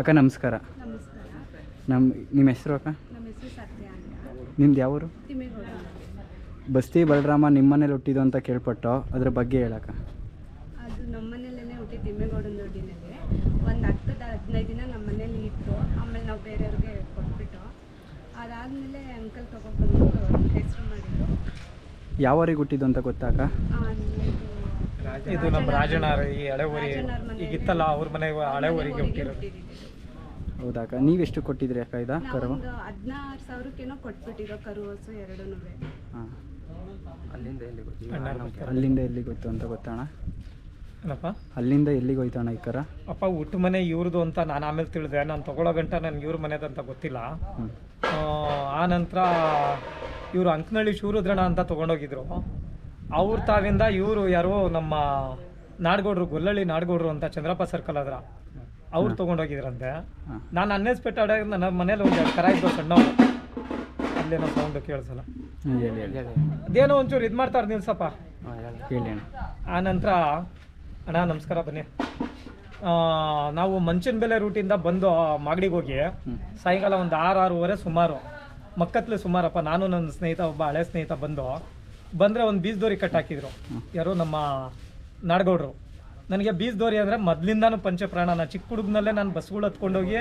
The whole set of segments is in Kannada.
ಅಕ್ಕ ನಮಸ್ಕಾರ. ನಮ್ಮ ನಿಮ್ಮ ಹೆಸರು ಅಕ್ಕ ನಿಮ್ದು ಯಾವೂರು ಬಸ್ತಿ ಬಲರಾಮ ನಿಮ್ಮ ಮನೇಲಿ ಹುಟ್ಟಿದ್ದು ಅಂತ ಕೇಳ್ಪಟ್ಟು ಅದ್ರ ಬಗ್ಗೆ ಹೇಳಕ್ಕ ಅದು ನಮ್ಮ ಮನೆಯಲ್ಲೇ ಹುಟ್ಟಿ ತಿಮ್ಮೇಗೌಡನ ದೊಡ್ಡಿನಲ್ಲಿ ಒಂದು ಹತ್ತದ ಹದಿನೈದು ದಿನ ನಮ್ಮ ಮನೇಲಿ ಇತ್ತು. ಆಮೇಲೆ ನಾವು ಬೇರೆಯವ್ರಿಗೆ ಕೊಟ್ಬಿಟ್ಟು ಅದಾದಮೇಲೆ ಅಂಕಲ್ ತೊಗೊಬಂದು ಹೆಸರು ಮಾಡಿದ್ರು. ಯಾವರಿಗೆ ಹುಟ್ಟಿದ್ದು ಅಂತ ಗೊತ್ತಾಕ ಇದು ನಮ್ಮ ರಾಜಣ್ಣ ಈ ಹಳೆ ಊರಿ ಈಗ ಮನೆ. ಈಗಿತ್ತಲ್ಲ ಅವ್ರ ಮನೆ ಹಳೆ ಊರಿಗೆ ಹುಟ್ಟಿರೋದು. ಹೌದಾ ಅಕ್ಕ? ನೀವೆಷ್ಟು ಕೊಟ್ಟಿದ್ರಿ ಅಕ್ಕ ಇದ ಕರು? ಹದಿನಾರು ಸಾವಿರಕ್ಕೇನೋ ಕೊಟ್ಬಿಟ್ಟಿರೋ ಕರು ಹಸು ಎರಡೂ ಹಾಂ. ಅಣ್ಣ ನಮಸ್ಕಾರ. ಅಲ್ಲಿಂದ ಎಲ್ಲಿಗೆ ಗೊತ್ತು ಅಂತ ಗೊತ್ತಣ್ಣ? ಏನಪ್ಪ? ಅಲ್ಲಿಂದ ಎಲ್ಲಿಗೆ ಹೋಯ್ತಾಣ ಈ ಕರ? ಅಪ್ಪ ಹುಟ್ಟು ಮನೆ ಇವ್ರದ್ದು ಅಂತ ನಾನು ಆಮೇಲೆ ತಿಳಿದೆ. ನಾನು ತಗೊಳ್ಳೋ ಗಂಟ ನನ್ಗೆ ಇವ್ರ ಮನೆದಂತ ಗೊತ್ತಿಲ್ಲ. ಆನಂತರ ಆ, ನಂತರ ಇವರು ಅಂಕನಹಳ್ಳಿ ಶೂರುದ್ರಣ ಅಂತ ತೊಗೊಂಡೋಗಿದ್ರು. ಅವ್ರ ತಾವಿಂದ ಇವರು ಯಾರೋ ನಮ್ಮ ನಾಡ್ಗೌಡ್ರು ಗೊಲ್ಲಳ್ಳಿ ನಾಡ್ಗೌಡ್ರು ಅಂತ ಚಂದ್ರಪ್ಪ ಸರ್ಕಲ್ ಹತ್ರ ಅವ್ರು ತೊಗೊಂಡೋಗಿದ್ರಂತೆ. ನಾನು ಅನ್ಎಕ್ಸ್ಪೆಕ್ಟೆಡ್ ಆಗಿ ನನ್ನ ಮನೇಲಿ ಒಂದು ಎರಡು ಕರ ಇದ್ದು ಸಣ್ಣ ಅಲ್ಲೇನೋ ಸೌಂಡ್ ಕೇಳಿಸಲ್ಲ. ಅದೇನೋ ಒಂಚೂರು ಇದು ಮಾಡ್ತಾರೆ ನಿಲ್ಸಪ್ಪ ಆ ನಂತರ ಅಣ್ಣ ನಮಸ್ಕಾರ ಬನ್ನಿ. ಆ, ನಾವು ಮಂಚಿನ ಬೆಲೆ ರೂಟಿಂದ ಬಂದು ಮಾಗಡಿಗೆ ಹೋಗಿ ಸಾಯಂಕಾಲ ಒಂದು ಆರು ಆರೂವರೆ ಸುಮಾರು ಮಕ್ಕತ್ಲೆ ಸುಮಾರಪ್ಪ ನಾನು ನನ್ನ ಸ್ನೇಹಿತ ಒಬ್ಬ ಹಳೆ ಸ್ನೇಹಿತ ಬಂದು ಬಂದರೆ ಒಂದು ಬೀಜದೋರಿ ಕಟ್ ಹಾಕಿದ್ರು. ಯಾರು ನಮ್ಮ ನಾಡಗೌಡರು. ನನಗೆ ಬೀಜದೋರಿ ಅಂದರೆ ಮೊದಲಿಂದಾನು ಪಂಚಪ್ರಾಣ ನಾನು ಚಿಕ್ಕ ಹುಡುಗನಲ್ಲೇ ನಾನು ಬಸ್ಗಳು ಹತ್ಕೊಂಡೋಗಿ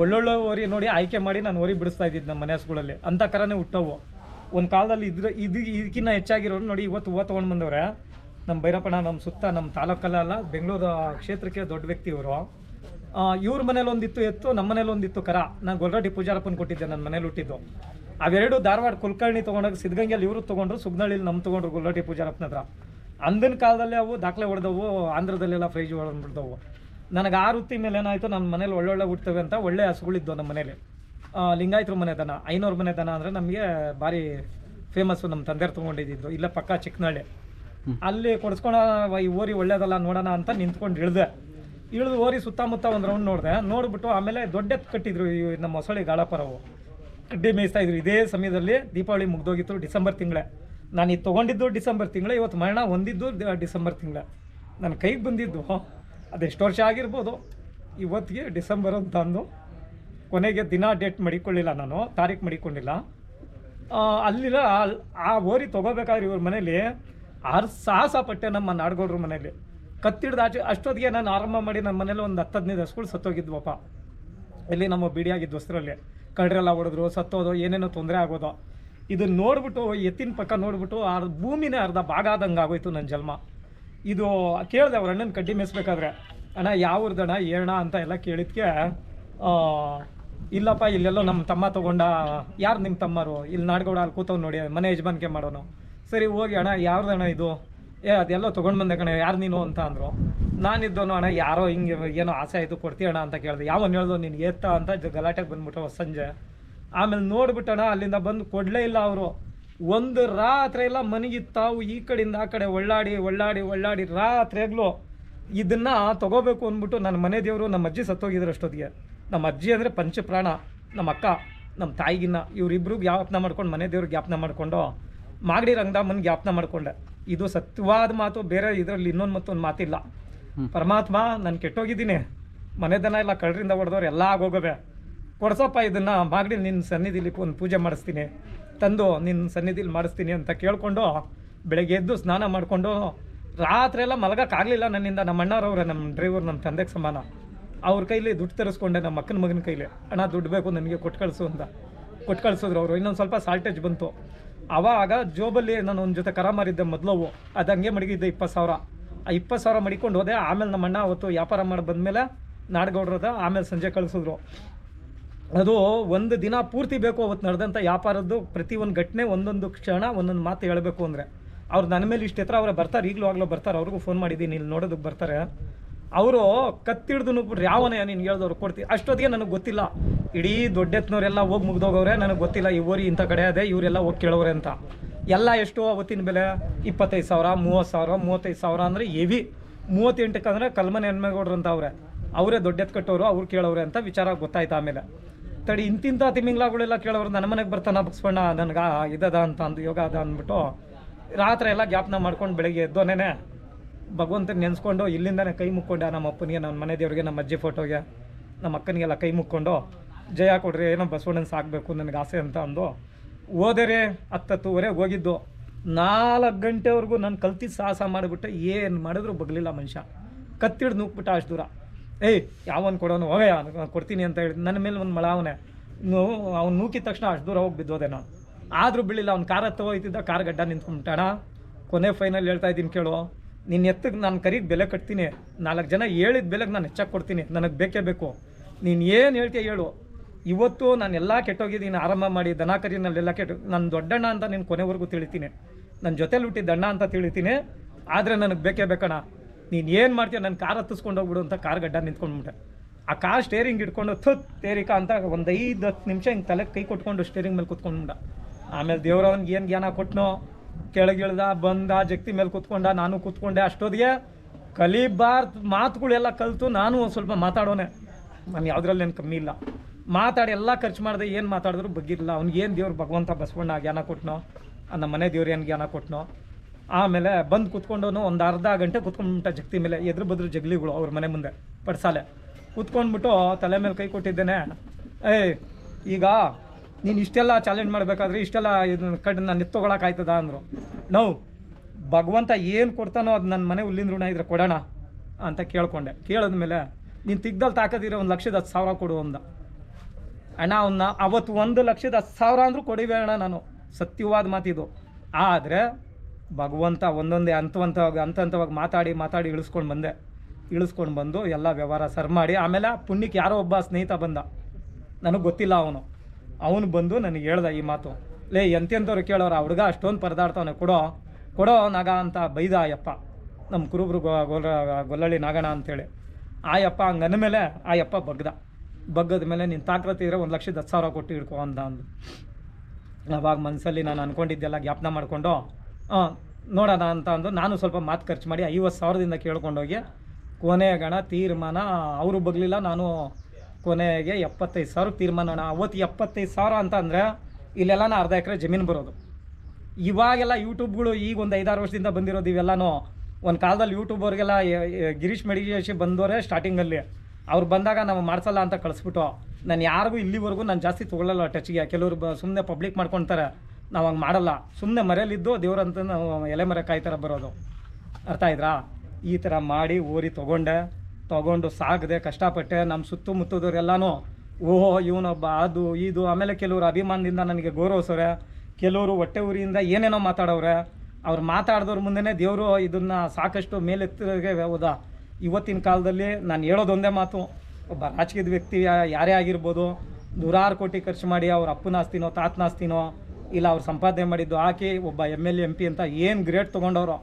ಒಳ್ಳೊಳ್ಳೆ ಓರಿ ನೋಡಿ ಆಯ್ಕೆ ಮಾಡಿ ನಾನು ಓರಿ ಬಿಡಿಸ್ತಾ ಇದ್ದಿದ್ದು ನಮ್ಮ ಮನೆ ಹಸುಗಳಲ್ಲಿ ಅಂಥ ಕರನೇ ಹುಟ್ಟವು. ಒಂದು ಕಾಲದಲ್ಲಿ ಇದ್ರ ಇದು ಇದಕ್ಕಿನ್ನ ಹೆಚ್ಚಾಗಿರೋರು ನೋಡಿ ಇವತ್ತು ಹೂವ ತೊಗೊಂಡು ಬಂದವ್ರೆ. ನಮ್ಮ ಭೈರಪ್ಪಣ್ಣ ನಮ್ಮ ಸುತ್ತ ನಮ್ಮ ತಾಲೂಕಲ್ಲ ಬೆಂಗಳೂರು ಕ್ಷೇತ್ರಕ್ಕೆ ದೊಡ್ಡ ವ್ಯಕ್ತಿ ಇವರು. ಇವ್ರ ಮನೇಲಿ ಒಂದಿತ್ತು ಎತ್ತು, ನಮ್ಮ ಮನೇಲಿ ಒಂದಿತ್ತು ಕರ. ನಾನು ಗೊಲ್ರಡ್ಡಿ ಪೂಜಾರಪ್ಪನ ಕೊಟ್ಟಿದ್ದೆ ನನ್ನ ಮನೇಲಿ ಹುಟ್ಟಿದ್ದು. ಅವೆರಡು ಧಾರವಾಡ ಕುಲಕರ್ಣಿ ತೊಗೊಂಡಾಗ ಸಿದ್ಧಗಂಗೆಯಲ್ಲಿ ಇವರು ತೊಗೊಂಡ್ರು ಸುಗ್ನಳ್ಳಿಲಿ ನಮ್ಮ ತೊಗೊಂಡ್ರು ಗುಲ್ಲಟಿ ಪೂಜಾರಪ್ಪನ ಹತ್ರ ಅಂದಿನ ಕಾಲದಲ್ಲಿ ಅವು ದಾಖಲೆ ಹೊಡೆದವು ಆಂಧ್ರದಲ್ಲೆಲ್ಲ ಫ್ರೈಜ್ ಹೊಡೆದ್ಬಿಡ್ದವು ನನಗೆ ಆ ವೃತ್ತಿ ಮೇಲೆ ಏನಾಯಿತು ನನ್ನ ಮನೇಲಿ ಒಳ್ಳೊಳ್ಳೆ ಹುಡ್ತವೆ ಅಂತ ಒಳ್ಳೆ ಹಸುಗಳಿದ್ದು ನಮ್ಮ ಮನೇಲಿ. ಲಿಂಗಾಯತರು ಮನೆ ದನ ಐನೂರ ಮನೆ ದನ ಅಂದರೆ ನಮಗೆ ಭಾರಿ ಫೇಮಸ್ಸು ನಮ್ಮ ತಂದೆರು ತೊಗೊಂಡಿದ್ದು ಇಲ್ಲ ಪಕ್ಕ ಚಿಕ್ಕನಹಳ್ಳಿ ಅಲ್ಲಿ ಕೊಡಿಸ್ಕೊಳ ಈ ಓರಿ ಒಳ್ಳೇದಲ್ಲ ನೋಡೋಣ ಅಂತ ನಿಂತ್ಕೊಂಡು ಇಳಿದೆ. ಇಳಿದು ಓರಿ ಸುತ್ತಮುತ್ತ ಒಂದು ರೌಂಡ್ ನೋಡಿದೆ ನೋಡ್ಬಿಟ್ಟು ಆಮೇಲೆ ದೊಡ್ಡ ಕಟ್ಟಿದ್ರು ಈ ನಮ್ಮ ಹೊಸಳಿ ಗಾಳಪರವು ಕಡ್ಡಿ ಮೇಯಿಸ್ತಾ ಇದ್ರು. ಇದೇ ಸಮಯದಲ್ಲಿ ದೀಪಾವಳಿ ಮುಗ್ದೋಗಿತ್ತು ಡಿಸೆಂಬರ್ ತಿಂಗಳ. ನಾನು ಇದು ತೊಗೊಂಡಿದ್ದು ಡಿಸೆಂಬರ್ ತಿಂಗಳ, ಇವತ್ತು ಮರಣ ಹೊಂದಿದ್ದು ಡಿಸೆಂಬರ್ ತಿಂಗಳ. ನನ್ನ ಕೈಗೆ ಬಂದಿದ್ದು. ಅದೆಷ್ಟು ವರ್ಷ ಆಗಿರ್ಬೋದು. ಇವತ್ತಿಗೆ ಡಿಸೆಂಬರ್ ಅಂತ ಅಂದು ಕೊನೆಗೆ ದಿನ ಡೇಟ್ ಮಡಿಕೊಳ್ಳಿಲ್ಲ ನಾನು ತಾರೀಕು ಮಡಿಕೊಂಡಿಲ್ಲ. ಅಲ್ಲಿಲ್ಲ ಆ ಓರಿ ತೊಗೋಬೇಕಾದ್ರೆ ಇವ್ರ ಮನೇಲಿ ಆರು ಸಾಹಸ ಪಟ್ಟೆ ನಮ್ಮ ನಾಡ್ಗೌಡ್ರ ಮನೇಲಿ. ಕತ್ತಿಡ್ದು ಆಚೆ ಅಷ್ಟೊತ್ತಿಗೆ ನಾನು ಆರಂಭ ಮಾಡಿ ನಮ್ಮ ಮನೇಲಿ ಒಂದು ಹತ್ತು ಹದಿನೈದು ಹಸುಗಳು ಸತ್ತೋಗಿದ್ವಪ್ಪ. ಇಲ್ಲಿ ನಮ್ಮ ಬಿಡಿಯಾಗಿದ್ದ ದೋಸ್ತರಲ್ಲಿ. ಕಳ್ರೆಲ್ಲ ಹೊಡೆದ್ರು ಸತ್ತೋದು ಏನೇನೋ ತೊಂದರೆ ಆಗೋದು. ಇದನ್ನ ನೋಡ್ಬಿಟ್ಟು, ಎತ್ತಿನ ಪಕ್ಕ ನೋಡ್ಬಿಟ್ಟು, ಆ ಭೂಮಿನೇ ಅರ್ಧ ಭಾಗ ಆದಂಗೆ ಆಗೋಯ್ತು ನನ್ನ ಜನ್ಮ. ಇದು ಕೇಳಿದೆ ಅವ್ರ ಅಣ್ಣನ ಕಡ್ಡಿ ಮೇಯಿಸ್ಬೇಕಾದ್ರೆ. ಅಣ್ಣ ಯಾವ್ರದಣ ಏಣ ಅಂತ ಎಲ್ಲ ಕೇಳಿದ್ಕೆ ಇಲ್ಲಪ್ಪ, ಇಲ್ಲೆಲ್ಲೋ ನಮ್ಮ ತಮ್ಮ ತೊಗೊಂಡ. ಯಾರು ನಿಮ್ಮ ತಮ್ಮರು? ಇಲ್ಲಿ ನಾಡ್ಗೌಡ ಅಲ್ಲಿ ಕೂತವ್ ನೋಡಿ, ಮನೆ ಯಜಮಾನಿಕೆ ಮಾಡೋನು. ಸರಿ, ಹೋಗಿ ಅಣ್ಣ ಯಾವ್ದಣ್ಣ ಇದು? ಏ, ಅದೆಲ್ಲ ತೊಗೊಂಡು ಬಂದೆ ಕಣ, ಯಾರು ನೀನು ಅಂತ ಅಂದರು. ನಾನಿದ್ದೋನು ಅಣ್ಣ, ಯಾರೋ ಹಿಂಗೆ ಏನೋ ಆಸೆ ಆಯಿತು ಕೊಡ್ತೀಯಣ್ಣ ಅಂತ ಕೇಳಿದೆ. ಯಾವನ್ ಹೇಳ್ದು, ನೀನು ಎತ್ತ ಅಂತ ಗಲಾಟೆಗೆ ಬಂದ್ಬಿಟ್ಟು ಸಂಜೆ. ಆಮೇಲೆ ನೋಡ್ಬಿಟ್ಟಣ ಅಲ್ಲಿಂದ ಬಂದು ಕೊಡಲೇ ಇಲ್ಲ ಅವರು. ಒಂದು ರಾತ್ರಿ ಎಲ್ಲ ಮನೆಗೆ ತಾವು ಈ ಕಡೆಯಿಂದ ಆ ಕಡೆ ಒಳ್ಳಾಡಿ ಒಳ್ಳಾಡಿ ಒಳ್ಳಾಡಿ ರಾತ್ರಿಯಾಗ್ಲೂ ಇದನ್ನ ತಗೋಬೇಕು ಅಂದ್ಬಿಟ್ಟು ನನ್ನ ಮನೆ ದೇವರು ನಮ್ಮ ಅಜ್ಜಿ ಸತ್ತೋಗಿದ್ರು ಅಷ್ಟೊತ್ತಿಗೆ. ನಮ್ಮ ಅಜ್ಜಿ ಅಂದರೆ ಪಂಚಪ್ರಾಣ, ನಮ್ಮ ಅಕ್ಕ, ನಮ್ಮ ತಾಯಿಗಿನ್ನ, ಇವರಿಬ್ರು ಜ್ಞಾಪನ ಮಾಡ್ಕೊಂಡು ಮನೆ ದೇವ್ರಿಗೆ ಜ್ಞಾಪನ ಮಾಡಿಕೊಂಡು ಮಾಗಡಿ ರಂಗದಾಮನ್ ಜ್ಞಾಪನ ಮಾಡಿಕೊಂಡೆ. ಇದು ಸತ್ಯವಾದ ಮಾತು ಬೇರೆ ಇದರಲ್ಲಿ ಇನ್ನೊಂದು ಮತ್ತೊಂದು ಮಾತಿಲ್ಲ. ಪರಮಾತ್ಮ ನಾನು ಕೆಟ್ಟೋಗಿದ್ದೀನಿ. ಮನೆ ದನ ಎಲ್ಲ ಕಳ್ಳರಿಂದ ಹೊಡೆದವ್ರು ಎಲ್ಲ ಆಗೋಗವೆ. ಕೊಡ್ಸಪ್ಪ ಇದನ್ನು ಮಾಗಡಿ ನಿನ್ನ ಸನ್ನಿಧಿಲಿ ಒಂದು ಪೂಜೆ ಮಾಡಿಸ್ತೀನಿ. ತಂದು ನಿನ್ನ ಸನ್ನಿಧಿಲಿ ಮಾಡಿಸ್ತೀನಿ ಅಂತ ಕೇಳಿಕೊಂಡು ಬೆಳಗ್ಗೆ ಎದ್ದು ಸ್ನಾನ ಮಾಡಿಕೊಂಡು ರಾತ್ರಿ ಎಲ್ಲ ಮಲಗೋಕ್ಕಾಗಲಿಲ್ಲ ನನ್ನಿಂದ. ನಮ್ಮ ಅಣ್ಣವ್ರವ್ರೆ ನಮ್ಮ ಡ್ರೈವರ್ ನಮ್ಮ ತಂದೆಗೆ ಸಮಾನ. ಅವ್ರ ಕೈಲಿ ದುಡ್ಡು ತರಿಸ್ಕೊಂಡೆ ನಮ್ಮ ಅಕ್ಕನ ಮಗನ ಕೈಲಿ. ಹಣ ದುಡ್ಡು ಬೇಕು ನನಗೆ ಕೊಟ್ಟು ಕಳಿಸು ಅಂತ. ಕೊಟ್ಟು ಕಳಿಸಿದ್ರು ಅವರು. ಇನ್ನೊಂದು ಸ್ವಲ್ಪ ಸಾಲ್ಟೇಜ್ ಬಂತು. ಅವಾಗ ಜೋಬಲ್ಲಿ ನಾನು ಒಂದು ಜೊತೆ ಕರ ಮಾರಿದ್ದೆ ಮೊದಲವು. ಅದು ಹಂಗೆ ಮಡಗಿದ್ದೆ ಇಪ್ಪತ್ತು ಸಾವಿರ. ಆ ಇಪ್ಪತ್ತು ಸಾವಿರ ಮಡಿಕೊಂಡು ಹೋದೆ. ಆಮೇಲೆ ನಮ್ಮ ಅಣ್ಣ ಅವತ್ತು ವ್ಯಾಪಾರ ಮಾಡಿ ಬಂದಮೇಲೆ ನಾಡಗೌಡ್ರದ ಆಮೇಲೆ ಸಂಜೆ ಕಳಿಸಿದ್ರು. ಅದು ಒಂದು ದಿನ ಪೂರ್ತಿ ಬೇಕು ಅವತ್ತು ನಡೆದಂಥ ವ್ಯಾಪಾರದ್ದು ಪ್ರತಿ ಒಂದು ಘಟನೆ ಒಂದೊಂದು ಕ್ಷಣ ಒಂದೊಂದು ಮಾತು ಹೇಳಬೇಕು ಅಂದರೆ. ಅವ್ರು ನನ್ನ ಮೇಲೆ ಇಷ್ಟು ಎತ್ತರ ಅವರೇ ಬರ್ತಾರೆ. ಈಗಲೂ ಆಗಲೂ ಬರ್ತಾರೆ. ಅವ್ರಿಗೂ ಫೋನ್ ಮಾಡಿದ್ದೀನಿ. ಇಲ್ಲಿ ನೋಡೋದಕ್ಕೆ ಬರ್ತಾರೆ. ಅವರು ಕತ್ತಿಡ್ದು ನುಗ್ಬಿಟ್ರು ಯಾವನೇ ನೀನು ಹೇಳ್ದವ್ರು ಕೊಡ್ತೀವಿ ಅಷ್ಟೊತ್ತಿಗೆ ನನಗೆ ಗೊತ್ತಿಲ್ಲ. ಇಡೀ ದೊಡ್ಡ ಎತ್ನವರೆಲ್ಲ ಹೋಗಿ ಮುಗ್ದೋಗವ್ರೆ, ನನಗೆ ಗೊತ್ತಿಲ್ಲ ಊರಿ ಇಂಥ ಕಡೆ ಅದೇ, ಇವರೆಲ್ಲ ಹೋಗಿ ಕೇಳೋರೆ ಅಂತ. ಎಲ್ಲ ಎಷ್ಟು ಅವತ್ತಿನ ಬೆಲೆ, ಇಪ್ಪತ್ತೈದು ಸಾವಿರ, ಮೂವತ್ತು ಸಾವಿರ, ಮೂವತ್ತೈದು ಸಾವಿರ ಅಂದರೆ ಎವಿ ಮೂವತ್ತೆಂಟಕ್ಕೆ ಅಂದರೆ ಕಲ್ಮನೆ ಹೆಣ್ಮೇಗೌಡ್ರು ಅಂತ ಅವ್ರೆ. ಅವರೇ ದೊಡ್ಡ ಎತ್ತು ಕಟ್ಟೋರು, ಅವ್ರು ಕೇಳೋರೆ ಅಂತ ವಿಚಾರ ಗೊತ್ತಾಯ್ತು ಆಮೇಲೆ. ತಡಿ, ಇಂತಿಂಥ ತಿಮಿಂಗ್ಲಾಗಳೆಲ್ಲ ಕೇಳೋರು ನನ್ನ ಮನೆಗೆ ಬರ್ತಾನೆ ಬಗ್ಸ್ಬಣ್ಣ ನನಗೆ ಇದದ ಅಂತ ಅಂದು ಯೋಗ ಅದ ಅಂದ್ಬಿಟ್ಟು ರಾತ್ರಿ ಎಲ್ಲ ಜ್ಞಾಪನ ಮಾಡ್ಕೊಂಡು ಬೆಳಗ್ಗೆ ಎದ್ದೋನೇನೆ. ಭಗವಂತನ ನೆನೆಸ್ಕೊಂಡು ಇಲ್ಲಿಂದನೇ ಕೈ ಮುಕ್ಕೊಂಡೆ, ನಮ್ಮ ಅಪ್ಪನಿಗೆ, ನಮ್ಮ ಮನೆ ದೇವ್ರಿಗೆ ನಮ್ಮ ಅಜ್ಜಿ ಫೋಟೋಗೆ, ನಮ್ಮ ಅಕ್ಕನಿಗೆಲ್ಲ ಕೈ ಮುಕ್ಕೊಂಡು, ಜಯ ಕೊಡ್ರಿ, ಏನೋ ಬಸವಣ್ಣನ ಸಾಕಬೇಕು ನನಗೆ ಆಸೆ ಅಂತ ಅಂದು ಓದರೆ ಹತ್ತತ್ತುವರೆಗೆ ಹೋಗಿದ್ದು. ನಾಲ್ಕು ಗಂಟೆವರೆಗೂ ನಾನು ಕಲ್ತಿದ್ದು ಸಾಹಸ ಮಾಡಿಬಿಟ್ಟೆ ಏನು ಮಾಡಿದ್ರು ಬಗ್ಲಿಲ್ಲ ಮನುಷ್ಯ. ಕತ್ತಿಡ್ದು ನೂಕ್ಬಿಟ್ಟ ಅಷ್ಟು ದೂರ. ಏಯ್, ಯಾವನ್ ಕೊಡೋನು? ಹೋಗಯ್ಯ ಕೊಡ್ತೀನಿ ಅಂತ ಹೇಳಿ ನನ್ನ ಮೇಲೆ ಒಂದು ಮಳಾವನೆ ಅವ್ನು. ನೂಕಿದ ತಕ್ಷಣ ಅಷ್ಟು ದೂರ ಹೋಗಿ ಬಿದ್ದೋದೆ ನಾನು. ಆದರೂ ಬಿಡಲಿಲ್ಲ ಅವ್ನು ಕಾರ್ ಹತ್ತ ಹೋಗ್ತಿದ್ದ ಕಾರ್ ಗಡ್ಡ ನಿಂತ್ಕೊಂಡ್ಬಿಟ್ಟಣ ಕೊನೆ ಫೈನಲ್ ಹೇಳ್ತಾ ಇದ್ದೀನಿ ಕೇಳು. ನಿನ್ನ ಎತ್ತಗೆ ನಾನು ಕರಿಗೆ ಬೆಲೆ ಕಟ್ತೀನಿ, ನಾಲ್ಕು ಜನ ಹೇಳಿದ ಬೆಲೆಗೆ ನಾನು ಹೆಚ್ಚಾಗಿ ಕೊಡ್ತೀನಿ, ನನಗೆ ಬೇಕೇ ಬೇಕು. ನೀನು ಏನು ಹೇಳ್ತೀಯ ಹೇಳು. ಇವತ್ತು ನಾನು ಎಲ್ಲ ಕೆಟ್ಟೋಗಿದ್ದೀನಿ ಆರಂಭ ಮಾಡಿ, ದನ ಕರಿನಲ್ಲೆಲ್ಲ ಕೆಟ್ಟು, ನಾನು ದೊಡ್ಡಣ್ಣ ಅಂತ ನಿನ್ನ ಕೊನೆವರೆಗೂ ತಿಳಿತೀನಿ. ನನ್ನ ಜೊತೆಲಿ ಹುಟ್ಟಿದ ಅಣ್ಣ ಅಂತ ತಿಳಿತೀನಿ. ಆದರೆ ನನಗೆ ಬೇಕೇ ಬೇಕಣ್ಣ. ನೀನು ಏನು ಮಾಡ್ತೀಯ ನನ್ನ ಕಾರ್ ಹತ್ತಿಸ್ಕೊಂಡು ಹೋಗ್ಬಿಡು ಅಂತ ಕಾರ್ ಗಡ್ಡ ನಿಂತ್ಕೊಂಡ್ಬಿಟ್ಟೆ. ಆ ಕಾರ್ ಸ್ಟೇರಿಂಗ್ ಇಟ್ಕೊಂಡು ಥತ್, ತೇರಿಕ ಅಂತ ಒಂದು ಐದು ಹತ್ತು ನಿಮಿಷ ಹಿಂಗೆ ತಲೆಗೆ ಕೈ ಕೊಟ್ಕೊಂಡು ಸ್ಟೇರಿಂಗ್ ಮೇಲೆ ಕುತ್ಕೊಂಡ್ಬಿಡ ಆಮೇಲೆ ದೇವ್ರವನಿಗೆ ಏನು ಜ್ಞಾನ ಕೊಟ್ನೋ ಕೆಳಗಿಳ್ದ, ಬಂದ, ಜಗ್ತಿ ಮೇಲೆ ಕುತ್ಕೊಂಡ, ನಾನು ಕೂತ್ಕೊಂಡೆ ಅಷ್ಟೊತ್ತಿಗೆ ಕಲಿಬಾರ್ದು ಮಾತುಗಳೆಲ್ಲ ಕಲಿತು ನಾನು ಒಂದು ಸ್ವಲ್ಪ ಮಾತಾಡೋನೆ. ನಾನು ಯಾವುದ್ರಲ್ಲೇನು ಕಮ್ಮಿ ಇಲ್ಲ. ಮಾತಾಡಿ ಎಲ್ಲ ಖರ್ಚು ಮಾಡಿದೆ ಏನು ಮಾತಾಡಿದ್ರು ಬಗ್ಗಿರಲಿಲ್ಲ. ಅವ್ನಿಗೆ ಏನು ದೇವ್ರು ಭಗವಂತ ಬಸವಣ್ಣ ಜ್ಞಾನ ಕೊಟ್ಟನೋ ನಮ್ಮ ಮನೆ ದೇವ್ರು ಏನು ಜ್ಞಾನ ಕೊಟ್ನೋ, ಆಮೇಲೆ ಬಂದು ಕುತ್ಕೊಂಡವನು ಒಂದು ಅರ್ಧ ಗಂಟೆ ಕುತ್ಕೊಂಡ್ಬಿಟ್ಟ ಜಗ್ತಿ ಮೇಲೆ ಎದುರು ಬದ್ರು ಜಗ್ಲಿಗಳು ಅವ್ರ ಮನೆ ಮುಂದೆ, ಪಡ್ಸಾಲೆ. ಕುತ್ಕೊಂಡ್ಬಿಟ್ಟು ತಲೆ ಮೇಲೆ ಕೈ ಕೊಟ್ಟಿದ್ದೇನೆ. ಏಯ್, ಈಗ ನೀನು ಇಷ್ಟೆಲ್ಲ ಚಾಲೆಂಜ್ ಮಾಡಬೇಕಾದ್ರೆ ಇಷ್ಟೆಲ್ಲ ಇದನ್ನ ಕಡ್ ನಾನು ಎತ್ತೊಗೊಳಕ್ಕಾಯ್ತದ ಅಂದರು. ನಾವು, ಭಗವಂತ ಏನು ಕೊಡ್ತಾನೋ ಅದು ನನ್ನ ಮನೆ ಹುಲ್ಲಿನ ಋಣ ಇದ್ರೆ ಕೊಡೋಣ ಅಂತ ಕೇಳ್ಕೊಂಡೆ. ಕೇಳಿದ್ಮೇಲೆ, ನೀನು ತಿಗ್ದಲ್ಲಿ ತಾಕದಿರೋ ಒಂದು ಲಕ್ಷದ ಹತ್ತು ಸಾವಿರ ಕೊಡು ಅಂದ. ಅಣ್ಣ ಅವನ್ನ ಅವತ್ತು ಒಂದು ಲಕ್ಷದ ಹತ್ತು ಸಾವಿರ ಅಂದರೂ ಕೊಡಿವೆ ಅಣ್ಣ ನಾನು. ಸತ್ಯವಾದ ಮಾತಿದು. ಆದರೆ, ಭಗವಂತ ಒಂದೊಂದೇ ಹಂತವಂತವಾಗಿ ಹಂತ ಹಂತವಾಗಿ ಮಾತಾಡಿ ಮಾತಾಡಿ ಇಳಿಸ್ಕೊಂಡು ಬಂದೆ. ಇಳಿಸ್ಕೊಂಡು ಬಂದು ಎಲ್ಲ ವ್ಯವಹಾರ ಸರ್ ಮಾಡಿ, ಆಮೇಲೆ ಪುಣ್ಯಕ್ಕೆ ಯಾರೋ ಒಬ್ಬ ಸ್ನೇಹಿತ ಬಂದ. ನನಗೆ ಗೊತ್ತಿಲ್ಲ ಅವನು. ಅವನು ಬಂದು ನನಗೆ ಹೇಳ್ದ ಈ ಮಾತು, ಲೇ ಎಂತೆಂಥವ್ರು ಕೇಳೋರು, ಆ ಹುಡುಗ ಅಷ್ಟೊಂದು ಪರದಾಡ್ತಾವನೆ, ಕೊಡೋ ಕೊಡೋ ನಾಗ ಅಂತ ಬೈದ ಆಯಪ್ಪ ಯಪ್ಪ ನಮ್ಮ ಕುರುಬ್ರು ಗೊಲ್ಲ ಗೊಲ್ಲಳ್ಳಿ ನಾಗಣ ಅಂತೇಳಿ. ಆಯಪ್ಪ ಯಪ್ಪ ಹಂಗೆ ಮೇಲೆ ಆಯಪ್ಪ ಯಪ್ಪ ಬಗ್ದ. ಬಗ್ಗದ ಮೇಲೆ, ನೀನು ತಾಕೃತಿ ಇದ್ರೆ ಒಂದು ಲಕ್ಷದ ಹತ್ತು ಸಾವಿರ ಕೊಟ್ಟು ಹಿಡ್ಕೊ ಅಂತ ಅಂದು. ಅವಾಗ ಮನಸ್ಸಲ್ಲಿ ನಾನು ಅಂದ್ಕೊಂಡಿದ್ದೆಲ್ಲ ಜ್ಞಾಪನ ಮಾಡಿಕೊಂಡು ನೋಡೋಣ ಅಂತ ಅಂದು ನಾನು ಸ್ವಲ್ಪ ಮಾತು ಖರ್ಚು ಮಾಡಿ ಐವತ್ತು ಸಾವಿರದಿಂದ ಕೇಳ್ಕೊಂಡೋಗಿ, ಕೊನೆ ಗಣ ತೀರ್ಮಾನ, ಅವರು ಬಗ್ಲಿಲ್ಲ, ನಾನು ಕೊನೆಗೆ ಎಪ್ಪತ್ತೈದು ಸಾವಿರ ತೀರ್ಮಾನ ಅವತ್ತು ಎಪ್ಪತ್ತೈದು ಸಾವಿರ ಅಂತ ಅಂದರೆ ಇಲ್ಲೆಲ್ಲ ಅರ್ಧ ಎಕರೆ ಜಮೀನು ಬರೋದು. ಇವಾಗೆಲ್ಲ ಯೂಟ್ಯೂಬ್ಗಳು ಈಗ ಒಂದು ಐದಾರು ವರ್ಷದಿಂದ ಬಂದಿರೋದು ಇವೆಲ್ಲನೂ. ಒಂದು ಕಾಲದಲ್ಲಿ ಯೂಟ್ಯೂಬರ್ಗೆಲ್ಲ ಗಿರೀಶ್ ಮೆಡಿಗೇಶಿ ಬಂದವರೇ ಸ್ಟಾರ್ಟಿಂಗಲ್ಲಿ ಅವ್ರು ಬಂದಾಗ ನಾವು ಮಾಡಿಸಲ್ಲ ಅಂತ ಕಳಿಸ್ಬಿಟ್ಟು, ನಾನು ಯಾರಿಗೂ ಇಲ್ಲಿವರೆಗೂ ನಾನು ಜಾಸ್ತಿ ತೊಗೊಳ್ಳಲ್ಲ ಟಚ್ಗೆ ಕೆಲವರು ಸುಮ್ಮನೆ ಪಬ್ಲಿಕ್ ಮಾಡ್ಕೊತಾರೆ. ನಾವು ಹಂಗೆ ಮಾಡಲ್ಲ. ಸುಮ್ಮನೆ ಮರೆಯಲ್ಲಿದ್ದು ದೇವ್ರಂತ ನಾವು ಎಲೆ ಮರೆ ಕಾಯ್ತಾರೆ ಬರೋದು. ಅರ್ಥ ಆಯ್ತಾ ಈ ಥರ ಮಾಡಿ ಓರಿ ತೊಗೊಂಡೆ. ತೊಗೊಂಡು ಸಾಗದೆ ಕಷ್ಟಪಟ್ಟೆ ನಮ್ಮ ಸುತ್ತಮುತ್ತದವರೆಲ್ಲನೂ, ಓಹೋ, ಇವನೊಬ್ಬ ಅದು, ಇದು, ಆಮೇಲೆ ಕೆಲವರು ಅಭಿಮಾನದಿಂದ ನನಗೆ ಗೌರವಿಸೋರೆ ಕೆಲವರು ಹೊಟ್ಟೆ ಊರಿಯಿಂದ ಏನೇನೋ ಮಾತಾಡೋರೆ ಅವ್ರು ಮಾತಾಡಿದವ್ರ ಮುಂದೆನೇ ದೇವರು ಇದನ್ನು ಸಾಕಷ್ಟು ಮೇಲೆತ್ತಿಗೆ ಹೌದಾ. ಇವತ್ತಿನ ಕಾಲದಲ್ಲಿ ನಾನು ಹೇಳೋದೊಂದೇ ಮಾತು. ಒಬ್ಬ ರಾಜಕೀಯದ ವ್ಯಕ್ತಿ ಯಾರೇ ಆಗಿರ್ಬೋದು, ನೂರಾರು ಕೋಟಿ ಖರ್ಚು ಮಾಡಿ ಅವ್ರ ಅಪ್ಪನ ಆಸ್ತಿನೋ, ತಾತನ ಆಸ್ತಿನೋ, ಇಲ್ಲ ಅವ್ರು ಸಂಪಾದನೆ ಮಾಡಿದ್ದು ಹಾಕಿ ಒಬ್ಬ ಎಂ ಎಲ್ ಎಂ ಪಿ ಅಂತ ಏನು ಗ್ರೇಟ್ ತೊಗೊಂಡವ್ರೋ,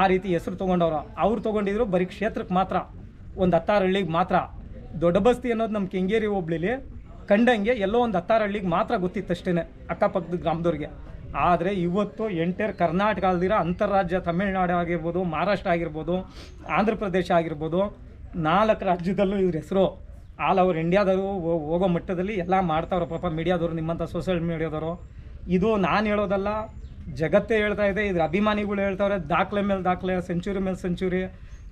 ಆ ರೀತಿ ಹೆಸರು ತೊಗೊಂಡವ್ರು, ಅವ್ರು ತೊಗೊಂಡಿದ್ರು ಬರೀ ಕ್ಷೇತ್ರಕ್ಕೆ ಮಾತ್ರ. ಒಂದು ಹತ್ತಾರು ಹಳ್ಳಿಗೆ ಮಾತ್ರ. ದೊಡ್ಡ ಬಸ್ತಿ ಅನ್ನೋದು ನಮ್ಮ ಕೆಂಗೇರಿ ಹೋಬ್ಳಿಲಿ ಕಂಡಂಗೆ ಎಲ್ಲೋ ಒಂದು ಹತ್ತಾರು ಹಳ್ಳಿಗೆ ಮಾತ್ರ ಗೊತ್ತಿತ್ತು ಗೊತ್ತಿತ್ತಷ್ಟೇ ಅಕ್ಕಪಕ್ಕದ ಗ್ರಾಮದವ್ರಿಗೆ. ಆದರೆ ಇವತ್ತು ಎಂಟೇರ್ ಕರ್ನಾಟಕ ಅಲ್ದಿರ ಅಂತಾರಾಜ್ಯ ತಮಿಳ್ನಾಡು ಆಗಿರ್ಬೋದು, ಮಹಾರಾಷ್ಟ್ರ ಆಗಿರ್ಬೋದು, ಆಂಧ್ರ ಪ್ರದೇಶ ಆಗಿರ್ಬೋದು, ನಾಲ್ಕು ರಾಜ್ಯದಲ್ಲೂ ಇವ್ರ ಹೆಸರು ಆಲ್ ಓವರ್ ಇಂಡಿಯಾದವರು ಹೋಗೋ ಮಟ್ಟದಲ್ಲಿ ಎಲ್ಲ ಮಾಡ್ತಾವ್ರೆ ಪಾಪ ಮೀಡಿಯಾದವರು ನಿಮ್ಮಂಥ ಸೋಷಿಯಲ್ ಮೀಡಿಯಾದವರು. ಇದು ನಾನು ಹೇಳೋದಲ್ಲ, ಜಗತ್ತೇ ಹೇಳ್ತಾ ಇದೆ, ಇದ್ರ ಅಭಿಮಾನಿಗಳು ಹೇಳ್ತಾವ್ರೆ, ದಾಖಲೆ ಮೇಲೆ ದಾಖಲೆ, ಸೆಂಚುರಿ ಮೇಲೆ ಸೆಂಚುರಿ.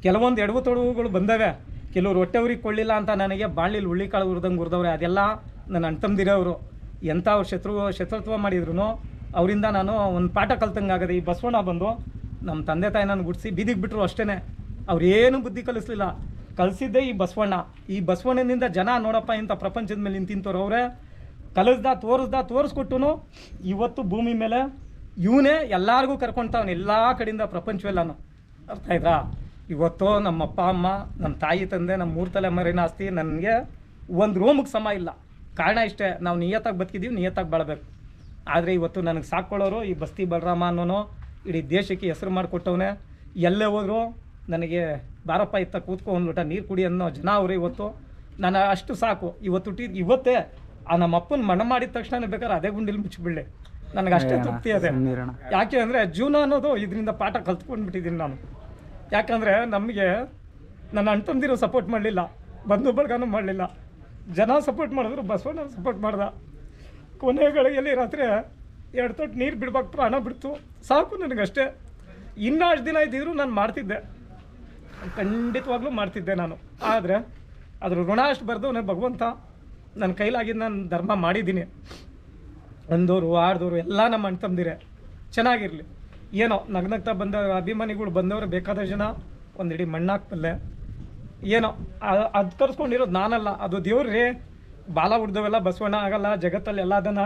ಕೆಲವೊಂದು ಎಡವು ತೊಡವುಗಳು ಬಂದವೆ. ಕೆಲವರು ಹೊಟ್ಟೆ ಊರಿಗೆ ಕೊಳ್ಳಿಲ್ಲ ಅಂತ ನನಗೆ ಬಾಳಿಲಿ ಹುಳ್ಳಿಕಾಳು ಹುರಿದಂಗೆ ಹುರಿದವ್ರೆ ಅದೆಲ್ಲ ನನ್ನ ಅಣ್ತಂದಿರೋರು ಎಂಥ ಅವ್ರು ಶತ್ರು, ಶತ್ರುತ್ವ ಮಾಡಿದ್ರು ಅವರಿಂದ ನಾನು ಒಂದು ಪಾಠ ಕಲ್ತಂಗಾಗದೆ ಈ ಬಸವಣ್ಣ ಬಂದು ನಮ್ಮ ತಂದೆ ತಾಯಿ ನಾನು ಗುಡಿಸಿ ಬೀದಿಗೆ ಬಿಟ್ಟರು ಅಷ್ಟೇ ಅವ್ರೇನು ಬುದ್ಧಿ ಕಲಿಸ್ಲಿಲ್ಲ. ಕಲಿಸಿದ್ದೆ ಈ ಬಸವಣ್ಣ. ಈ ಬಸವಣ್ಣನಿಂದ ಜನ ನೋಡಪ್ಪ ಇಂಥ ಪ್ರಪಂಚದ ಮೇಲೆ ನಿಂತಿಂತವ್ರು ಅವರೇ. ಕಲಿಸ್ದ, ತೋರಿಸ್ದ ತೋರಿಸ್ಕೊಟ್ಟು ಇವತ್ತು ಭೂಮಿ ಮೇಲೆ ಇವನೇ ಎಲ್ಲರಿಗೂ ಕರ್ಕೊಂತಾವನು. ಎಲ್ಲ ಕಡೆಯಿಂದ ಪ್ರಪಂಚವೆಲ್ಲನೂ. ಅರ್ಥ ಆಯ್ತಾ? ಇವತ್ತು ನಮ್ಮ ಅಪ್ಪ ಅಮ್ಮ ನಮ್ಮ ತಾಯಿ ತಂದೆ ನಮ್ಮ ಮೂರು ತಲೆಮಾರಿನ ಆಸ್ತಿ ನನಗೆ ಒಂದು ರೂಮಿಗೆ ಸಮ ಇಲ್ಲ. ಕಾರಣ ಇಷ್ಟೇ ನಾವು ನಿಯತ್ತಾಗಿ ಬದುಕಿದ್ದೀವಿ ನಿಯತ್ತಾಗಿ ಬಾಳಬೇಕು. ಆದರೆ ಇವತ್ತು ನನಗೆ ಸಾಕೊಳ್ಳೋರು ಈ ಬಸ್ತಿ ಬಲರಾಮ ಅನ್ನೋನು ಇಡೀ ದೇಶಕ್ಕೆ ಹೆಸರು ಮಾಡಿಕೊಟ್ಟವನೇ. ಎಲ್ಲೇ ಹೋದ್ರು ನನಗೆ ಬಾರಪ್ಪ ಇತ್ತ ಕೂತ್ಕೊ ಒಂದು ಲೋಟ ನೀರು ಕುಡಿ ಅನ್ನೋ ಜನ ಅವರು ಇವತ್ತು. ನಾನು ಅಷ್ಟು ಸಾಕು. ಇವತ್ತು ಟಿ ಇವತ್ತೇ ಆ ನಮ್ಮ ಅಪ್ಪನ ಮಣ ಮಾಡಿದ ತಕ್ಷಣ ಬೇಕಾದ್ರೆ ಅದೇ ಗುಂಡಿಲಿ ಮುಚ್ಚಿಬಿಡಲಿ. ನನಗೆ ಅಷ್ಟೇ ತೃಪ್ತಿ ಅದೇ. ಯಾಕೆ ಅಂದರೆ ಜೀವನ ಅನ್ನೋದು ಇದರಿಂದ ಪಾಠ ಕಲ್ತ್ಕೊಂಡ್ಬಿಟ್ಟಿದ್ದೀನಿ ನಾನು. ಯಾಕಂದರೆ ನಮಗೆ ನನ್ನ ಅಣ್ತಂದಿರು ಸಪೋರ್ಟ್ ಮಾಡಲಿಲ್ಲ ಬಂಧು ಬಳಗನೂ ಮಾಡಲಿಲ್ಲ. ಜನ ಸಪೋರ್ಟ್ ಮಾಡಿದ್ರು, ಬಸವಣ್ಣ ಸಪೋರ್ಟ್ ಮಾಡ್ದ. ಕೊನೆ ಗಳಿಗೆಯಲ್ಲಿ ರಾತ್ರಿ ಎರಡು ತೊಟ್ಟು ನೀರು ಬಿಡ್ಬೇಕು ಪ್ರಾಣ ಬಿಡ್ತು. ಸಾಕು ನನಗಷ್ಟೇ. ಇನ್ನೂ ಅಷ್ಟು ದಿನ ಇದ್ದಿದ್ರು ನಾನು ಮಾಡ್ತಿದ್ದೆ. ಖಂಡಿತವಾಗ್ಲೂ ಮಾಡ್ತಿದ್ದೆ ನಾನು. ಆದರೆ ಅದ್ರ ಋಣ ಅಷ್ಟು ಬರೆದು ನಾನು ಭಗವಂತ. ನನ್ನ ಕೈಲಾಗಿದ್ದು ನಾನು ಧರ್ಮ ಮಾಡಿದ್ದೀನಿ. ಅಂದೋರು ಆಡ್ದೋರು ಎಲ್ಲ ನಮ್ಮ ಅಣ್ಣ ತಂದಿರೆ ಚೆನ್ನಾಗಿರಲಿ. ಏನೋ ನಗ್ನಗ್ತಾ ಬಂದ ಅಭಿಮಾನಿಗಳು ಬಂದವರು ಬೇಕಾದಷ್ಟು ಜನ ಒಂದಿಡೀ ಮಣ್ಣಾಕ್ಬಲ್ಲೆ ಏನೋ ಅದು ಕರ್ಸ್ಕೊಂಡಿರೋದು ನಾನಲ್ಲ, ಅದು ದೇವ್ರೇ. ಬಾಲ ಹುಡ್ದವೆಲ್ಲ ಬಸವಣ್ಣ ಆಗಲ್ಲ, ಜಗತ್ತಲ್ಲಿ ಎಲ್ಲ ಅದನ್ನ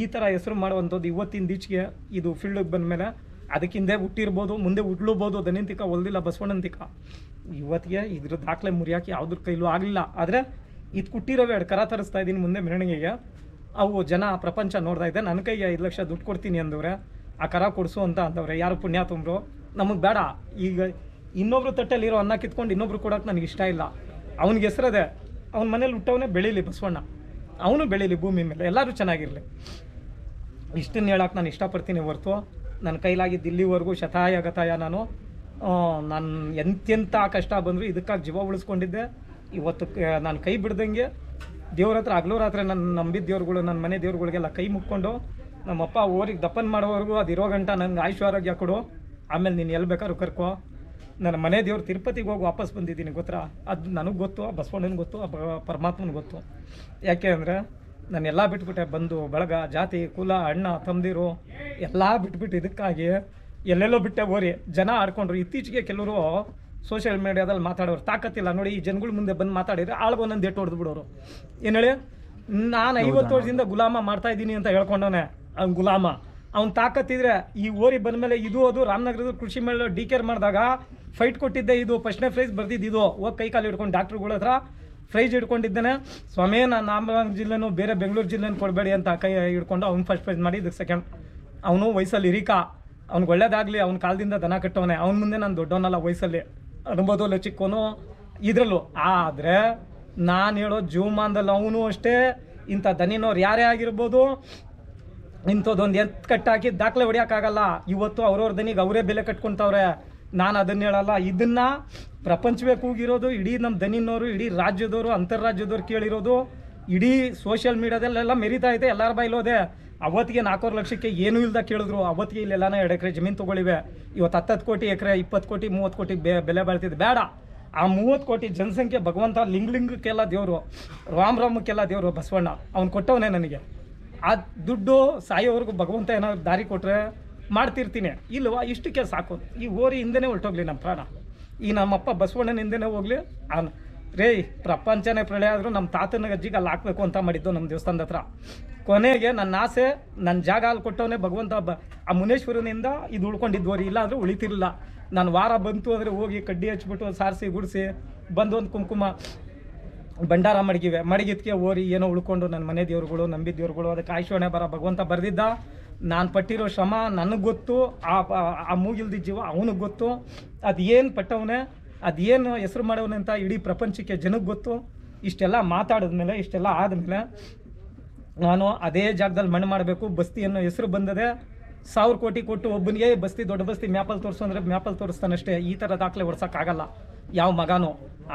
ಈ ಥರ ಹೆಸರು ಮಾಡುವಂಥದ್ದು ಇವತ್ತಿನ ಈಚೆಗೆ ಇದು ಫೀಲ್ಡಿಗೆ ಬಂದಮೇಲೆ ಅದಕ್ಕಿಂದೆ ಹುಟ್ಟಿರ್ಬೋದು, ಮುಂದೆ ಹುಟ್ಲೂಬೋದು ದನಿಂತಿಕ ಹೊಲ್ದಿಲ್ಲ ಬಸವಣ್ಣಂತಿಕ ಇವತ್ತಿಗೆ ಇದ್ರ ದಾಖಲೆ ಮುರಿಯಾಕೆ ಯಾವ್ದ್ರ ಕೈಲೂ ಆಗಲಿಲ್ಲ. ಆದರೆ ಇದು ಕುಟ್ಟಿರೋವೆ ಎರಡು ಕರ ತರಿಸ್ತಾ ಇದ್ದೀನಿ ಮುಂದೆ ಮೆರವಣಿಗೆಗೆ. ಅವು ಜನ ಪ್ರಪಂಚ ನೋಡ್ತಾ ಇದೆ. ನನ್ನ ಕೈಗೆ ಐದು ಲಕ್ಷ ದುಡ್ಡು ಕೊಡ್ತೀನಿ ಅಂದವ್ರೆ. ಆ ಕರ ಕೊಡಿಸು ಅಂತ ಅಂತವ್ರೆ ಯಾರು ಪುಣ್ಯಾತುಂಬ್ರು ನಮಗೆ ಬೇಡ. ಈಗ ಇನ್ನೊಬ್ರು ತಟ್ಟೆಲಿರೋ ಅನ್ನ ಕಿತ್ಕೊಂಡು ಇನ್ನೊಬ್ರು ಕೊಡೋಕೆ ನನಗೆ ಇಷ್ಟ ಇಲ್ಲ. ಅವ್ನಿಗೆ ಹೆಸರದೆ ಅವ್ನ ಮನೇಲಿ ಹುಟ್ಟವನೇ ಬೆಳೀಲಿ ಬಸವಣ್ಣ. ಅವನು ಬೆಳೀಲಿ ಭೂಮಿ ಮೇಲೆ. ಎಲ್ಲರೂ ಚೆನ್ನಾಗಿರಲಿ. ಇಷ್ಟನ್ನು ಹೇಳೋಕೆ ನಾನು ಇಷ್ಟಪಡ್ತೀನಿ ಹೊರ್ತು. ನನ್ನ ಕೈಲಾಗಿದ್ದು ಇಲ್ಲಿವರೆಗೂ ಶತಾಯ ಗತಾಯ ನಾನು. ನಾನು ಎಂತೆಂಥ ಕಷ್ಟ ಬಂದರೂ ಇದಕ್ಕಾಗಿ ಜೀವ ಉಳಿಸ್ಕೊಂಡಿದ್ದೆ. ಇವತ್ತು ನಾನು ಕೈ ಬಿಡ್ದಂಗೆ ದೇವ್ರ ಹತ್ರ ಹಗಲು ರಾತ್ರಿ ನನ್ನ ನಂಬಿದ ದೇವ್ರುಗಳು ನನ್ನ ಮನೆ ದೇವ್ರುಗಳಿಗೆಲ್ಲ ಕೈ ಮುಕ್ಕೊಂಡು ನಮ್ಮಪ್ಪ ಊರಿಗೆ ದಪ್ಪನ್ ಮಾಡೋವರೆಗೂ ಅದು ಇರೋ ಗಂಟ ನನಗೆ ಆಯುಷ್ ಆರೋಗ್ಯ ಕೊಡು. ಆಮೇಲೆ ನೀನು ಎಲ್ಲಿ ಬೇಕಾದ್ರೂ ಕರ್ಕೋ. ನನ್ನ ಮನೆ ದೇವ್ರು ತಿರುಪತಿಗೆ ಹೋಗಿ ವಾಪಸ್ ಬಂದಿದ್ದೀನಿ ಗೊತ್ತಾ? ಅದು ನನಗೆ ಗೊತ್ತು ಆ ಬಸವಣ್ಣನ ಗೊತ್ತು ಆ ಪರಮಾತ್ಮನ ಗೊತ್ತು. ಯಾಕೆ ಅಂದರೆ ನಾನು ಎಲ್ಲ ಬಿಟ್ಬಿಟ್ಟೆ ಬಂದು ಬಳಗ ಜಾತಿ ಕುಲ ಅಣ್ಣ ತಂದಿರು ಎಲ್ಲ ಬಿಟ್ಬಿಟ್ಟು ಇದಕ್ಕಾಗಿ ಎಲ್ಲೆಲ್ಲೋ ಬಿಟ್ಟೆ ಓರಿ ಜನ ಆಡ್ಕೊಂಡ್ರು. ಇತ್ತೀಚೆಗೆ ಕೆಲವರು ಸೋಷಿಯಲ್ ಮೀಡಿಯಾದಲ್ಲಿ ಮಾತಾಡೋರು. ತಾಕತ್ತಿಲ್ಲ. ನೋಡಿ ಈ ಜನಗಳ ಮುಂದೆ ಬಂದು ಮಾತಾಡಿದ್ರೆ ಆಳ್ಗೋ ಒಂದೊಂದು ಎಟ್ಟು ಹೊಡೆದು ಬಿಡೋರು. ಏನು ಹೇಳಿ? ನಾನು ಐವತ್ತು ವರ್ಷದಿಂದ ಗುಲಾಮ ಮಾಡ್ತಾ ಇದ್ದೀನಿ ಅಂತ ಹೇಳ್ಕೊಂಡವನೆ. ಅವ್ನು ಗುಲಾಮ. ಅವ್ನು ತಾಕತ್ತಿದ್ರೆ ಈ ಓರಿ ಬಂದ ಮೇಲೆ ಇದು ಅದು ರಾಮನಗರದ ಕೃಷಿ ಮೇಲೆ ಡಿ ಕೇರ್ ಮಾಡಿದಾಗ ಫೈಟ್ ಕೊಟ್ಟಿದ್ದೆ ಇದು ಫಸ್ಟ್ನೇ ಪ್ರೈಸ್ ಬರ್ದಿದ್ದು ಇದು. ಹೋಗಿ ಕೈ ಕಾಲು ಹಿಡ್ಕೊಂಡು ಡಾಕ್ಟ್ರುಗಳ ಹತ್ರ ಫ್ರೈಜ್ ಹಿಡ್ಕೊಂಡಿದ್ದೇನೆ. ಸ್ವಾಮಿ, ನಾನು ರಾಮನಗರ ಜಿಲ್ಲೆನೂ ಬೇರೆ ಬೆಂಗಳೂರು ಜಿಲ್ಲೆನೂ ಕೊಡಬೇಡಿ ಅಂತ ಕೈ ಹಿಡ್ಕೊಂಡು ಅವ್ನು ಫಸ್ಟ್ ಪ್ರೈಸ್ ಮಾಡಿ ಇದಕ್ಕೆ ಸೆಕೆಂಡ್ ಅವನು ವಯಸ್ಸಲ್ಲಿ ಇರಿಕಾ. ಅವ್ನಿಗೆ ಒಳ್ಳೇದಾಗಲಿ, ಅವ್ನ ಕಾಲದಿಂದ ದನ ಕಟ್ಟವನೆ. ಅವ್ನ ಮುಂದೆ ನಾನು ದೊಡ್ಡವನಲ್ಲ ವಯಸ್ಸಲ್ಲಿ. ಅನುಭವದಲ್ಲ ಚಿಕ್ಕವನು ಇದರಲ್ಲೂ. ಆದರೆ ನಾನು ಹೇಳೋ ಜೀವಮಾನದಲ್ಲಿ ಅವನು ಅಷ್ಟೇ. ಇಂಥ ದನಿನವ್ರು ಯಾರೇ ಆಗಿರ್ಬೋದು ಇಂಥದ್ದೊಂದು ಎತ್ ಕಟ್ಟಾಕಿ ದಾಖಲೆ ಹೊಡಿಯೋಕ್ಕಾಗಲ್ಲ ಇವತ್ತು ಅವ್ರವ್ರ ದನಿಗೆ ಅವರೇ ಬೆಲೆ ಕಟ್ಕೊತವ್ರೆ. ನಾನು ಅದನ್ನ ಹೇಳಲ್ಲ. ಇದನ್ನ ಪ್ರಪಂಚವೇ ಕೂಗಿರೋದು, ಇಡೀ ನಮ್ಮ ದನಿನವರು ಇಡೀ ರಾಜ್ಯದವರು ಅಂತಾರಾಜ್ಯದವ್ರು ಕೇಳಿರೋದು. ಇಡೀ ಸೋಷಿಯಲ್ ಮೀಡಿಯಾದಲ್ಲೆಲ್ಲ ಮೆರಿತಾ ಇದೆ ಎಲ್ಲರ ಬೈಲೋದೆ ಅವತ್ತಿಗೆ ನಾಲ್ಕೂವರೆ ಲಕ್ಷಕ್ಕೆ ಏನೂ ಇಲ್ದ ಕೇಳಿದ್ರು. ಅವತ್ತಿಗೆ ಇಲ್ಲೆಲ್ಲ ಎರಡು ಎಕರೆ ಜಮೀನು ತೊಗೊಳಿವೆ ಇವತ್ತು ಹತ್ತತ್ತು ಕೋಟಿ ಎಕರೆ, ಇಪ್ಪತ್ತು ಕೋಟಿ, ಮೂವತ್ತು ಕೋಟಿ ಬೆಲೆ ಬಾಳ್ತಿದ್ದೆ ಬೇಡ. ಆ ಮೂವತ್ತು ಕೋಟಿ ಜನಸಂಖ್ಯೆ ಭಗವಂತ ಲಿಂಗ್ಲಿಂಗಕ್ಕೆಲ್ಲ ದೇವರು. ರಾಮ್ ರಾಮಕ್ಕೆಲ್ಲ ದೇವರು ಬಸವಣ್ಣ. ಅವ್ನು ಕೊಟ್ಟವನೇ ನನಗೆ. ಆ ದುಡ್ಡು ಸಾಯೋವರೆಗೂ ಭಗವಂತ ಏನಾದ್ರು ದಾರಿ ಕೊಟ್ಟರೆ ಮಾಡ್ತಿರ್ತೀನಿ. ಇಲ್ವಾ? ಇಷ್ಟಕ್ಕೆ ಸಾಕು. ಈ ಓರಿ ಹಿಂದೆನೇ ಹೊರಟೋಗ್ಲಿ ನಮ್ಮ ಪ್ರಾಣ. ಈ ನಮ್ಮಪ್ಪ ಬಸವಣ್ಣನ ಹಿಂದೆನೇ ಹೋಗ್ಲಿ ಆ ರೇ, ಪ್ರಪಂಚನೇ ಪ್ರಳಯ ಆದರೂ ನಮ್ಮ ತಾತನ ಅಜ್ಜಿಗೆ ಅಲ್ಲಿ ಹಾಕ್ಬೇಕು ಅಂತ ಮಾಡಿದ್ದು ನಮ್ಮ ದೇವಸ್ಥಾನದ ಹತ್ರ. ಕೊನೆಗೆ ನನ್ನ ಆಸೆ ನನ್ನ ಜಾಗ ಅಲ್ಲಿ ಕೊಟ್ಟವನೇ ಭಗವಂತ ಬ ಆ ಮುನೇಶ್ವರನಿಂದ ಇದು ಉಳ್ಕೊಂಡಿದ್ದು ಅವ್ರಿ ಇಲ್ಲ ಅಂದರೆ ಉಳಿತಿರಲಿಲ್ಲ. ನಾನು ವಾರ ಬಂತು ಅಂದರೆ ಹೋಗಿ ಕಡ್ಡಿ ಹಚ್ಬಿಟ್ಟು ಸಾರಿಸಿ ಗುಡಿಸಿ, ಬಂದು ಒಂದು ಕುಂಕುಮ ಭಂಡಾರ ಮಡಗಿವೆ ಮಡಗಿದ್ಕೆ ಓರಿ ಏನೋ ಉಳ್ಕೊಂಡು ನನ್ನ ಮನೆ ದೇವ್ರುಗಳು, ನಂಬಿ ದೇವ್ರುಗಳು, ಅದಕ್ಕೆ ಆಯುಷ್ವಣೆ ಬರ ಭಗವಂತ ಬರೆದಿದ್ದ. ನಾನು ಪಟ್ಟಿರೋ ಶ್ರಮ ನನಗೆ ಗೊತ್ತು, ಆ ಆ- ಆ ಮೂಗಿಲ್ದ ಜೀವ ಅವನಿಗೆ ಗೊತ್ತು. ಅದು ಏನು ಪಟ್ಟವನೇ ಅದೇನು ಹೆಸರು ಮಾಡವನೆ ಅಂತ ಇಡೀ ಪ್ರಪಂಚಕ್ಕೆ ಜನಕ್ಕೆ ಗೊತ್ತು. ಇಷ್ಟೆಲ್ಲ ಮಾತಾಡಿದ್ಮೇಲೆ ಇಷ್ಟೆಲ್ಲ ಆದಮೇಲೆ ನಾನು ಅದೇ ಜಾಗದಲ್ಲಿ ಮಣ್ಣು ಮಾಡಬೇಕು, ಬಸ್ತಿ ಅನ್ನೋ ಹೆಸರು ಬಂದದೆ. ಸಾವಿರ ಕೋಟಿ ಕೊಟ್ಟು ಒಬ್ಬನಿಗೆ ಬಸ್ತಿ, ದೊಡ್ಡ ಬಸ್ತಿ ಮ್ಯಾಪಲ್ಲಿ ತೋರಿಸು ಅಂದರೆ ಮ್ಯಾಪಲ್ಲಿ ತೋರಿಸ್ತಾನಷ್ಟೇ. ಈ ಥರ ದಾಖಲೆ ಹೊಡ್ಸೋಕ್ಕಾಗಲ್ಲ. ಯಾವ ಮಗನೂ.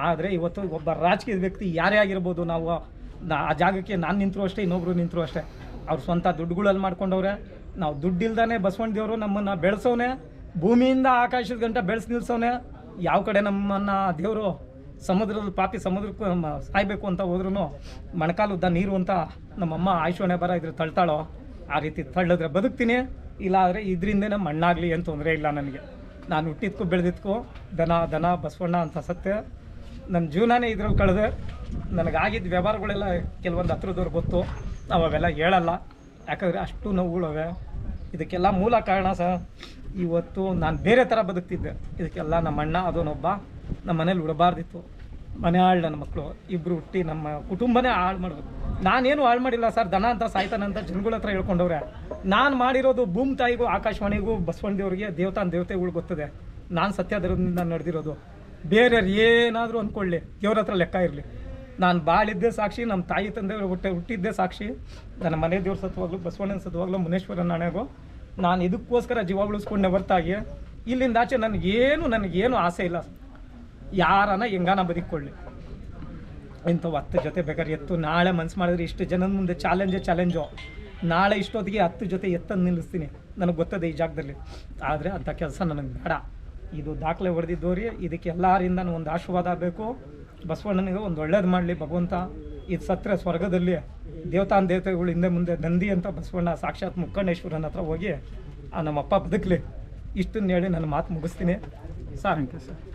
ಆದರೆ ಇವತ್ತು ಒಬ್ಬ ರಾಜಕೀಯ ವ್ಯಕ್ತಿ ಯಾರೇ ಆಗಿರ್ಬೋದು ನಾವು ಆ ಜಾಗಕ್ಕೆ ನಾನು ನಿಂತರು ಅಷ್ಟೇ ಇನ್ನೊಬ್ಬರು ನಿಂತರು ಅಷ್ಟೇ. ಅವ್ರ ಸ್ವಂತ ದುಡ್ಡುಗಳಲ್ಲಿ ಮಾಡ್ಕೊಂಡವ್ರೆ. ನಾವು ದುಡ್ಡಿಲ್ದಾನೆ ಬಸವಣ್ಣ ದೇವರು ನಮ್ಮನ್ನು ಬೆಳೆಸೋನೆ, ಭೂಮಿಯಿಂದ ಆಕಾಶದ ಗಂಟ ಬೆಳೆಸಿ ನಿಲ್ಸೋನೆ. ಯಾವ ಕಡೆ ನಮ್ಮನ್ನು ದೇವರು ಸಮುದ್ರದ ಪಾಪಿ ಸಮುದ್ರಕ್ಕೆ ಸಾಯಬೇಕು ಅಂತ ಹೋದ್ರೂ ಮಣಕಾಲುದ್ದ ನೀರು ಅಂತ ನಮ್ಮಮ್ಮ ಆಯುಷ್ವಣೆ ಬರ ಇದ್ರೆ ತಳ್ತಾಳೋ, ಆ ರೀತಿ ತಳ್ಳಿದ್ರೆ ಬದುಕ್ತೀನಿ. ಇಲ್ಲ ಆದರೆ ಇದರಿಂದನೇ ಮಣ್ಣಾಗಲಿ ಏನು ತೊಂದರೆ ಇಲ್ಲ ನನಗೆ. ನಾನು ಹುಟ್ಟಿದ್ಕೂ, ಬೆಳೆದಿದ್ಕೂ, ದನ ದನ, ಬಸವಣ್ಣ ಅಂತ ಸತ್ಯ. ನನ್ನ ಜೀವನನೇ ಇದ್ರಲ್ಲಿ ಕಳೆದೆ. ನನಗಾಗಿದ್ದ ವ್ಯವಹಾರಗಳೆಲ್ಲ ಕೆಲವೊಂದು ಹತ್ರದವ್ರು ಗೊತ್ತು. ನಾವು ಅವೆಲ್ಲ ಹೇಳಲ್ಲ. ಯಾಕಂದರೆ ಅಷ್ಟು ನೋವುಗಳವೆ. ಇದಕ್ಕೆಲ್ಲ ಮೂಲ ಕಾರಣ ಸಹ ಇವತ್ತು ನಾನು ಬೇರೆ ಥರ ಬದುಕ್ತಿದ್ದೆ. ಇದಕ್ಕೆಲ್ಲ ನಮ್ಮ ಅಣ್ಣ ಅದನ್ನೊಬ್ಬ ನಮ್ಮ ಮನೇಲಿ ಉಡಬಾರ್ದಿತ್ತು. ಮನೆ ಹಾಳು ನನ್ನ ಮಕ್ಕಳು. ಇಬ್ಬರು ಹುಟ್ಟಿ ನಮ್ಮ ಕುಟುಂಬನೇ ಹಾಳು ಮಾಡಬೇಕು. ನಾನೇನು ಹಾಳು ಮಾಡಿಲ್ಲ ಸರ್, ದನ ಅಂತ ಸಾಯ್ತಾನಂತ ಜನಗಳ ಹತ್ರ ಹೇಳ್ಕೊಂಡವ್ರೆ. ನಾನು ಮಾಡಿರೋದು ಭೂಮ್ ತಾಯಿಗೂ, ಆಕಾಶವಾಣಿಗೂ ಬಸವಣ್ಣ ದೇವರಿಗೆ ದೇವತಾನ ದೇವತೆಗಳು ಗೊತ್ತದೆ. ನಾನು ಸತ್ಯಧರ್ಮದಿಂದ ನಡೆದಿರೋದು. ಬೇರೆಯವ್ರು ಏನಾದರೂ ಅಂದ್ಕೊಳ್ಳಿ ದೇವ್ರ ಹತ್ರ ಲೆಕ್ಕ ಇರಲಿ. ನಾನು ಬಾಳಿದ್ದೆ ಸಾಕ್ಷಿ ನಮ್ಮ ತಾಯಿ ತಂದೆ ಹುಟ್ಟ, ಹುಟ್ಟಿದ್ದೆ ಸಾಕ್ಷಿ. ನನ್ನ ಮನೆ ದೇವ್ರ ಸತ್ವಾಗ್ಲೂ, ಬಸವಣ್ಣನ ಸತ್ವಾಗ್ಲೂ, ಮುನೇಶ್ವರನ ನಾಣ್ಯಾಗೋ. ನಾನು ಇದಕ್ಕೋಸ್ಕರ ಜೀವ ಉಳಿಸ್ಕೊಂಡೆ ಹೊರತಾಗಿ, ಇಲ್ಲಿಂದ ಆಚೆ ನನಗೇನು ನನಗೇನು ಆಸೆ ಇಲ್ಲ. ಯಾರನ್ನ ಹೆಂಗಾನ ಬದುಕೊಳ್ಳಿ ಇಂಥವು ಹತ್ತು ಜೊತೆ ಬೇಕಾದ್ರೆ ಎತ್ತು. ನಾಳೆ ಮನ್ಸು ಮಾಡಿದ್ರೆ ಇಷ್ಟು ಜನದ ಮುಂದೆ ಚಾಲೆಂಜೇ ಚಾಲೆಂಜು ನಾಳೆ ಇಷ್ಟೊತ್ತಿಗೆ ಹತ್ತು ಜೊತೆ ಎತ್ತನ್ನು ನಿಲ್ಲಿಸ್ತೀನಿ. ನನಗೆ ಗೊತ್ತದೆ ಈ ಜಾಗದಲ್ಲಿ. ಆದರೆ ಅಂಥ ಕೆಲಸ ನನಗೆ ಬೇಡ. ಇದು ದಾಖಲೆ ಹೊಡೆದಿದ್ದೋರಿ ಇದಕ್ಕೆ ಎಲ್ಲರಿಂದ ಒಂದು ಆಶೀರ್ವಾದ ಆಗಬೇಕು. ಬಸವಣ್ಣನಿಗೆ ಒಂದು ಒಳ್ಳೇದು ಮಾಡಲಿ ಭಗವಂತ. ಇದು ಸತ್ರ ಸ್ವರ್ಗದಲ್ಲಿ ದೇವತಾನ್ ದೇವತೆಗಳು ಹಿಂದೆ ಮುಂದೆ ನಂದಿ ಅಂತ ಬಸವಣ್ಣ ಸಾಕ್ಷಾತ್ ಮುಕ್ಕಣ್ಣೇಶ್ವರನ ಹತ್ರ ಹೋಗಿ, ಆ ನಮ್ಮಪ್ಪ ಬದುಕಲಿ. ಇಷ್ಟನ್ನು ಹೇಳಿ ನನ್ನ ಮಾತು ಮುಗಿಸ್ತೀನಿ. Sir thank you sir.